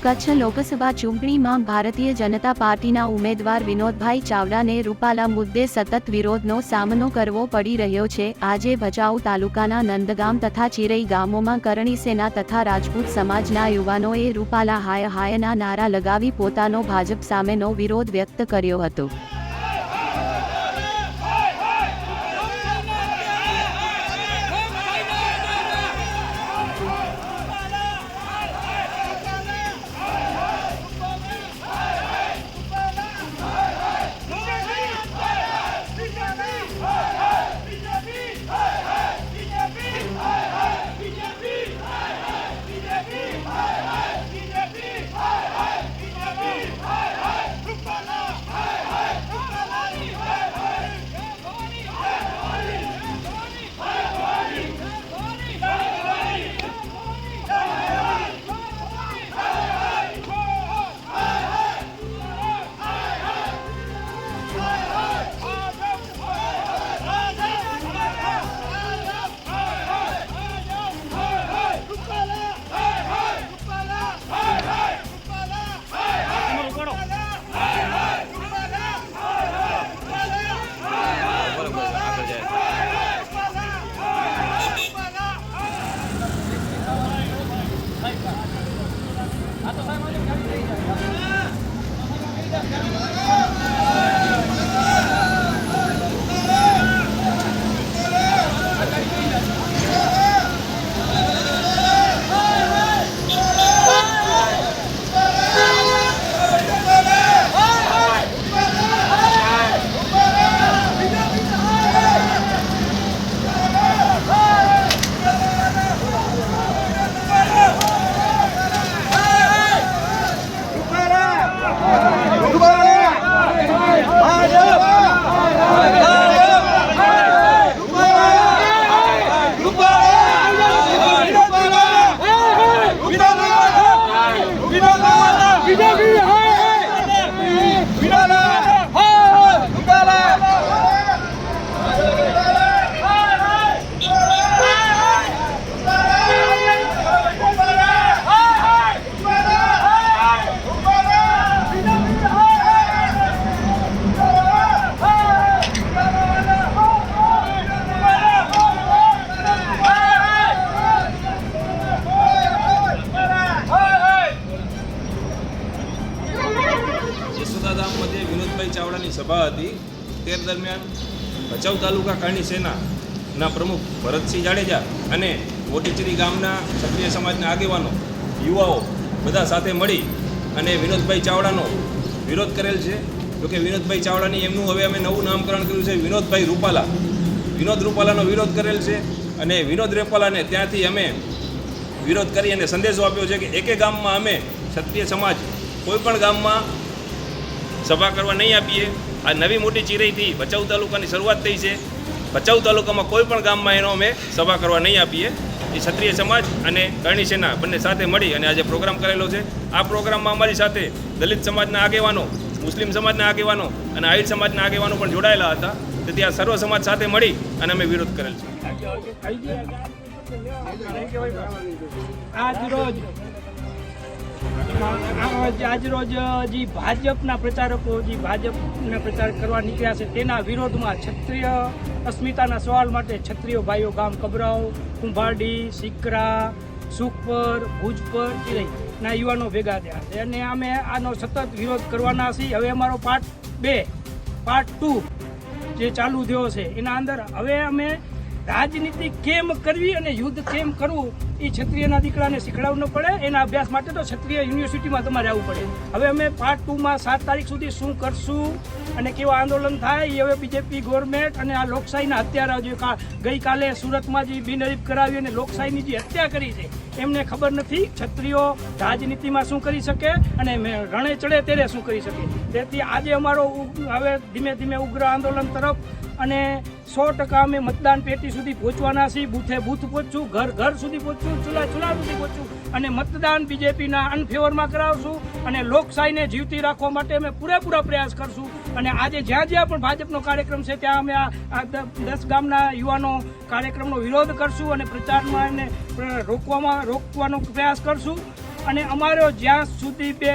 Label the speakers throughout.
Speaker 1: કચ્છ લોકસભા ચૂંટણીમાં ભારતીય જનતા પાર્ટીના ઉમેદવાર વિનોદભાઈ ચાવડાને રૂપાલા મુદ્દે સતત વિરોધનો સામનો કરવો પડી રહ્યો છે. આજે ભચાઉ તાલુકાના નંદગામ તથા ચિરઈ ગામોમાં કરણી સેના તથા રાજપૂત સમાજના યુવાનોએ રૂપાલા હાય હાયના નારા લગાવી પોતાનો ભાજપ સામેનો વિરોધ વ્યક્ત કર્યો હતો.
Speaker 2: Come on. સભા હતી. તે દરમિયાન ભચાઉ તાલુકા કરણી સેનાના પ્રમુખ ભરતસિંહ જાડેજા અને મોટીચીરી ગામના ક્ષત્રિય સમાજના આગેવાનો, યુવાઓ બધા સાથે મળી અને વિનોદભાઈ ચાવડાનો વિરોધ કરેલ છે. જોકે વિનોદભાઈ ચાવડાની એમનું હવે અમે નવું નામકરણ કર્યું છે, વિનોદભાઈ રૂપાલા. વિનોદ રૂપાલાનો વિરોધ કરેલ છે અને વિનોદ રૂપાલાને ત્યાંથી અમે વિરોધ કરી અને સંદેશો આપ્યો છે કે એકે ગામમાં અમે ક્ષત્રિય સમાજ કોઈ પણ ગામમાં સભા કરવા નહીં આપીએ. આ નવી મોટી ચીરઈથી ભચાઉ તાલુકાની શરૂઆત થઈ છે. ભચાઉ તાલુકામાં કોઈ પણ ગામમાં એનો અમે સભા કરવા નહીં આપીએ. એ ક્ષત્રિય સમાજ અને કરણી સેના બંને સાથે મળી અને આજે પ્રોગ્રામ કરેલો છે. આ પ્રોગ્રામમાં અમારી સાથે દલિત સમાજના આગેવાનો, મુસ્લિમ સમાજના આગેવાનો અને આહિર સમાજના આગેવાનો પણ જોડાયેલા હતા. તેથી આ સર્વ સમાજ સાથે મળી અને અમે વિરોધ કરેલ છે.
Speaker 3: આજ રોજ જે ભાજપના પ્રચારકો, જે ભાજપના પ્રચાર કરવા નીકળ્યા છે, તેના વિરોધમાં ક્ષત્રિય અસ્મિતાના સવાલ માટે ક્ષત્રિય ભાઈઓ ગામ કબરાવ કુંભારડી સિકરા સુખપર, ભુજપર ના યુવાનો ભેગા થયા છે. અને અમે આનો સતત વિરોધ કરવાના છીએ. હવે અમારો પાર્ટ બે પાર્ટ ટુ જે ચાલુ થયો છે, એના અંદર હવે અમે રાજનીતિ કેમ કરવી અને યુદ્ધ કેમ કરવું એ ક્ષત્રિયના દીકરાને શીખડાવવું ન પડે, એના અભ્યાસ માટે તો ક્ષત્રિય યુનિવર્સિટીમાં તમારે આવવું પડે. હવે અમે પાર્ટ ટુમાં સાત તારીખ સુધી શું કરશું અને કેવા આંદોલન થાય, એ હવે બીજેપી ગવર્મેન્ટ અને આ લોકશાહીના હત્યારા જે ગઈકાલે સુરતમાં જે બિનહરીફ કરાવી અને લોકશાહીની જે હત્યા કરી છે, એમને ખબર નથી ક્ષત્રિયો રાજનીતિમાં શું કરી શકે અને રણે ચડે ત્યારે શું કરી શકે. તેથી આજે અમારો હવે ધીમે ધીમે ઉગ્ર આંદોલન તરફ અને સો ટકા અમે મતદાન પેટી સુધી પહોંચવાના છીએ. બૂથે બૂથ પહોંચશું ઘર ઘર સુધી પહોંચશું ચૂલા ચૂલા સુધી પહોંચશું અને મતદાન બીજેપીના અનફેવરમાં કરાવશું અને લોકશાહીને જીવતી રાખવા માટે અમે પૂરેપૂરા પ્રયાસ કરશું. અને આજે જ્યાં જ્યાં પણ ભાજપનો કાર્યક્રમ છે, ત્યાં અમે આ દસ ગામના યુવાનો કાર્યક્રમનો વિરોધ કરશું અને પ્રચારમાં એમને રોકવામાં રોકવાનો પ્રયાસ કરશું. અને અમારો જ્યાં સુધી બે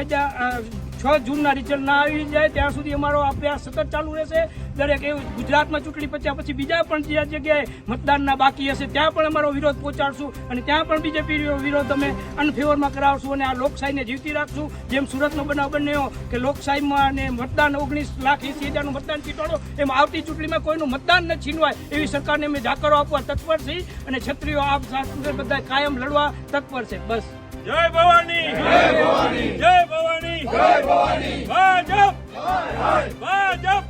Speaker 3: છ જૂનના રિઝલ્ટ ના આવી જાય, ત્યાં સુધી અમારો અભ્યાસ સતત ચાલુ રહેશે. દરેક એવું ગુજરાતમાં ચૂંટણી પચ્યા પછી બીજા પણ જે જગ્યાએ મતદાનના બાકી હશે, ત્યાં પણ અમારો વિરોધ પહોંચાડશું અને ત્યાં પણ બીજેપી વિરોધ અમે અનફેવરમાં કરાવશું અને આ લોકશાહીને જીવતી રાખશું. જેમ સુરતનો બનાવ બન્યો કે લોકશાહીમાં અને મતદાન ઓગણીસ લાખ એસી હજારનું મતદાન ચીટાડો એમ આવતી ચૂંટણીમાં કોઈનું મતદાન ન છીનવાય એવી સરકારને અમે જાકરો આપવા તત્પર છીએ અને છત્રીઓ સાથે બધા કાયમ લડવા તત્પર છે. બસ.
Speaker 2: જય ભવાની. જય ભવાની. જય ભવાની. જય ભવાની. ભાજપ. ભાજપ.